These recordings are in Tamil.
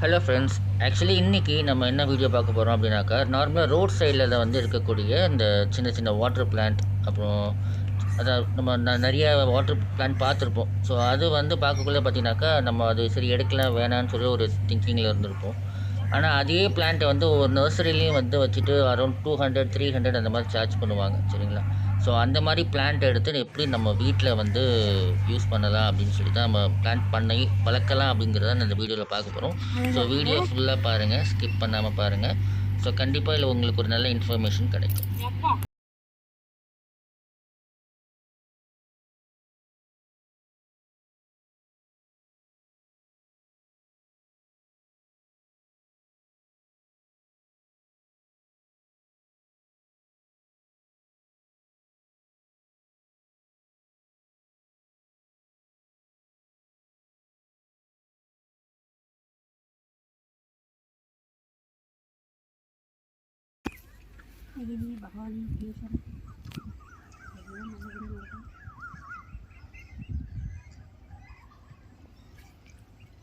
ஹலோ ஃப்ரெண்ட்ஸ் ஆக்சுவலி இன்றைக்கி நம்ம என்ன வீடியோ பார்க்க போகிறோம் அப்படின்னாக்கா நார்மலாக ரோட் சைடில் வந்து இருக்கக்கூடிய இந்த சின்ன சின்ன வாட்டர் பிளான்ட் அப்புறம் அதான் நம்ம நிறைய வாட்டர் பிளான்ட் பார்த்துருப்போம். ஸோ அது வந்து பார்க்கக்குள்ளே பார்த்தீங்கன்னாக்கா நம்ம அது சரி எடுக்கலாம் வேணான்னு சொல்லி ஒரு திங்கிங்கில் இருந்திருப்போம். ஆனால் அதே பிளான்ட்டை வந்து ஒரு நர்சரிலையும் வந்து வச்சுட்டு around two hundred three hundred அந்த மாதிரி சார்ஜ் பண்ணுவாங்க சரிங்களா? ஸோ அந்த மாதிரி பிளான்ட் எடுத்து எப்படி நம்ம வீட்டில் வந்து யூஸ் பண்ணலாம் அப்படின்னு சொல்லி தான் நம்ம பிளான்ட் பண்ணி வளர்க்கலாம் அப்படிங்கிறத இந்த வீடியோவில் பார்க்க போகிறோம் ஸோ வீடியோ ஃபுல்லாக பாருங்கள் ஸ்கிப் பண்ணாமல் பாருங்கள் ஸோ கண்டிப்பாக இதில் உங்களுக்கு ஒரு நல்ல இன்ஃபர்மேஷன் கிடைக்கும்.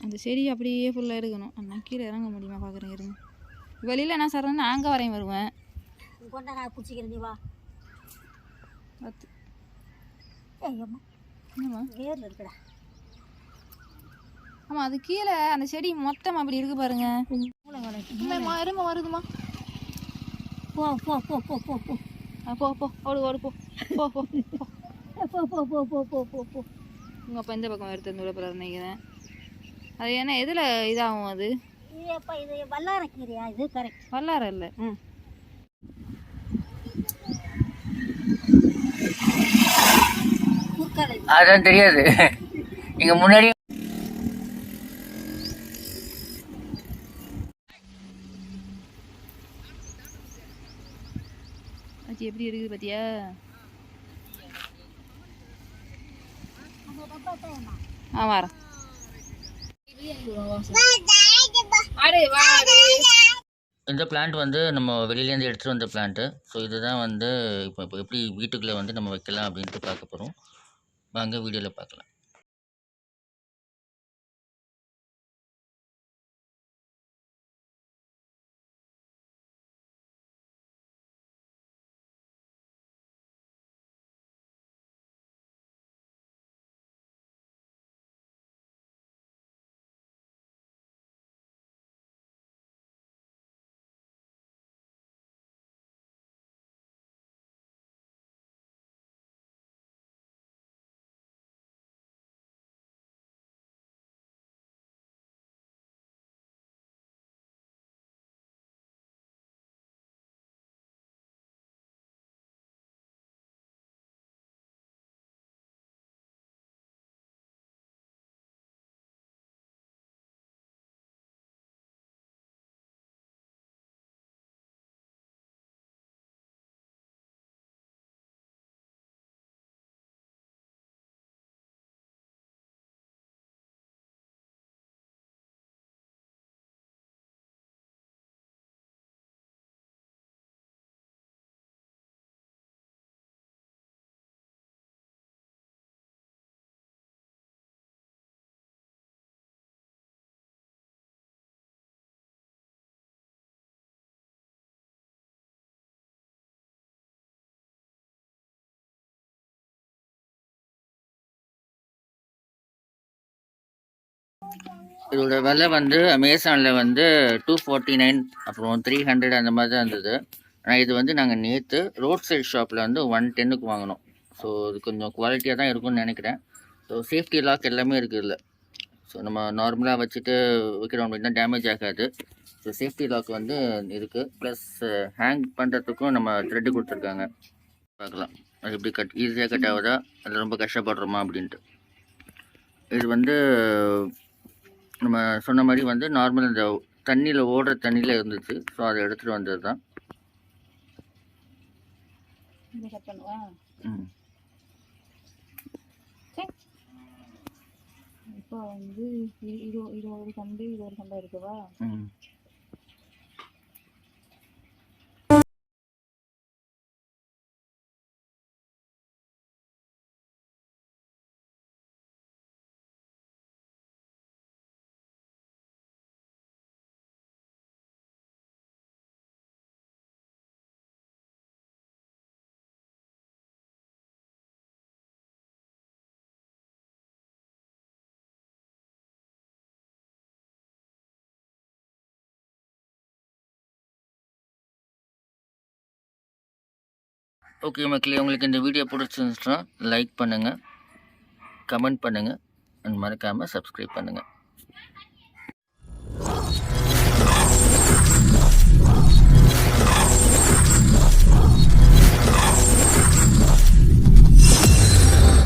அந்த செடி அப்படியே ஃபுல்லாக இருக்கணும் அண்ணா கீழே இறங்க முடியுமா பார்க்குறேன் இருங்க. வெளியில் என்ன சார் நான் அங்கே வரையும் வருவேன். கொண்டா நான் பிடிச்சிக்கிறேன் நீ வா. பத்து. என்னம்மா? வேரில் இருக்குடா ஆமாம் அது கீழே அந்த செடி மொத்தம் அப்படி இருக்கு பாருங்க. இருமா வருதுமா போ போ போ போ போ போ போ போ ஓடு ஓடு போ போ போ போ போ போ போ போ போ போ உங்கள் அப்பா இந்த பக்கம் எடுத்து வந்து விட நினைக்கிறேன் அது ஏன்னா எதில் இதாகும் அது இது எப்போ இது வல்லாரக்கீரையா இது கரெக்ட் வல்லாரம் இல்லை ம் அதான் தெரியாது. இங்கே முன்னாடி அது எப்படி இருக்குது பார்த்தியா ஆ வரேன். இந்த பிளான்ட் வந்து நம்ம வெளியிலேருந்து எடுத்துகிட்டு வந்த பிளான்ட்டு ஸோ இதுதான் வந்து இப்போ இப்போ எப்படி வீட்டுக்குள்ளே வந்து நம்ம வைக்கலாம் அப்படின்ட்டு பார்க்க போகிறோம் வாங்க வீடியோவில் பார்க்கலாம். இதோட விலை வந்து அமேசானில் வந்து டூ ஃபார்ட்டி நைன் அப்புறம் த்ரீ ஹண்ட்ரட் அந்த மாதிரி தான் இருந்தது. ஆனால் இது வந்து நாங்கள் நேற்று ரோட் சைட் ஷாப்பில் வந்து ஒன் டென்னுக்கு வாங்கினோம். ஸோ இது கொஞ்சம் குவாலிட்டியாக தான் இருக்கும்னு நினைக்கிறேன். ஸோ சேஃப்டி லாக் எல்லாமே இருக்குது இல்லை ஸோ நம்ம நார்மலாக வச்சுட்டு வைக்கிறோம். அப்படின்னா டேமேஜ் ஆகாது. ஸோ சேஃப்டி லாக் வந்து இருக்குது ப்ளஸ் ஹேங் பண்ணுறதுக்கும் நம்ம த்ரெட்டு கொடுத்துருக்காங்க. பார்க்கலாம். அது எப்படி கட் ஈஸியாக கட் ஆகுதா? அது ரொம்ப கஷ்டப்படுறோமா? அப்படின்ட்டு. இது வந்து நம்ம சொன்ன மாதிரி வந்து நார்மல் இந்த தண்ணியில் ஓடுற தண்ணியில் இருந்துச்சு. ஸோ அதை எடுத்துகிட்டு வந்தது தான் இப்போ வந்து இது இது ஒரு கண்டு இது ஒரு கண்டா இருக்குவா ஓகே மக்களே உங்களுக்கு இந்த வீடியோ பிடிச்சிருந்துச்சுன்னா லைக் பண்ணுங்கள் கமெண்ட் பண்ணுங்கள் அண்ட் மறக்காமல் சப்ஸ்கிரைப் பண்ணுங்கள்